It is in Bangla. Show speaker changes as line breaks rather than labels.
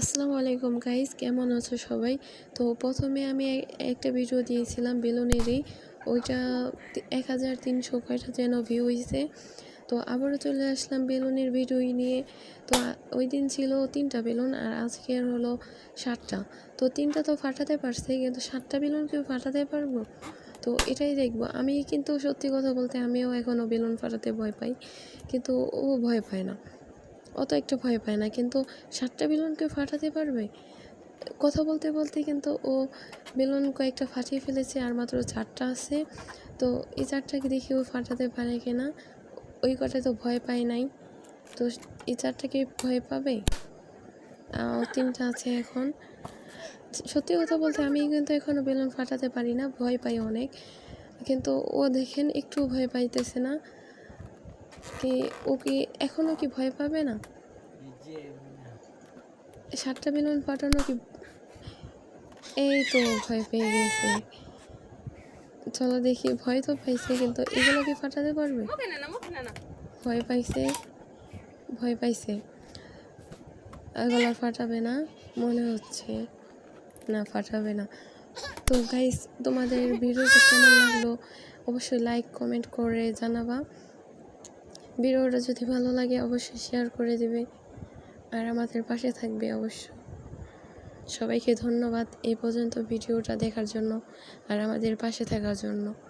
আসসালামু আলাইকুম গাইজ কেমন আছো সবাই? তো প্রথমে আমি একটা ভিডিও দিয়েছিলাম বেলুনেরই, ওইটা এক হাজার তিনশো কয়টা যেন ভিউ হয়েছে তো আবারও চলে আসলাম বেলুনের ভিডিও নিয়ে। তো ওই দিন ছিল তিনটা বেলুন আর আজকের হলো সাতটা। তো তিনটা তো ফাটাতে পারছে, কিন্তু সাতটা বেলুন কেউ ফাটাতে পারব? তো এটাই দেখব। আমি কিন্তু সত্যি কথা বলতে আমিও এখনও বেলুন ফাটাতে ভয় পাই, কিন্তু ও ভয় পায় না। অত একটু ভয় পায় না, কিন্তু সাতটা বেলুনকে ফাটাতে পারবে? কথা বলতে বলতে কিন্তু ও বেলুন কয়েকটা ফাটিয়ে ফেলেছে আর মাত্র চারটা আছে। তো এই চারটাকে দেখি ও ফাটাতে পারে কিনা, ওই কটায় তো ভয় পায় নাই। তো এই চারটাকে ভয় পাবে? তিনটা আছে এখন। সত্যি কথা বলতে আমি কিন্তু এখনও বেলুন ফাটাতে পারি না, ভয় পাই অনেক। কিন্তু ও দেখেন একটু ভয় পাইতেছে না। কি ও কি এখনও কি ভয় পাবে না? সাতটা বেলুন ফাটানো কি এই তো ভয় পেয়ে গেছে। চলো দেখি ভয় তো পাইছে কিন্তু এগুলো কি ফাটাতে পারবে? ভয় পাইছে ভয় পাইছে। এগুলো ফাটাবে না মনে হচ্ছে। না ফাটাবে না। তো গাইস তোমাদের ভিডিওটা কেমন লাগল? অবশ্যই লাইক কমেন্ট করে জানাবা। ভিডিওটা যদি ভালো লাগে, অবশ্যই শেয়ার করে দেবে। আর আমাদের পাশে থাকবে অবশ্য। সবাইকে ধন্যবাদ এই পর্যন্ত ভিডিওটা দেখার জন্য আর আমাদের পাশে থাকার জন্য।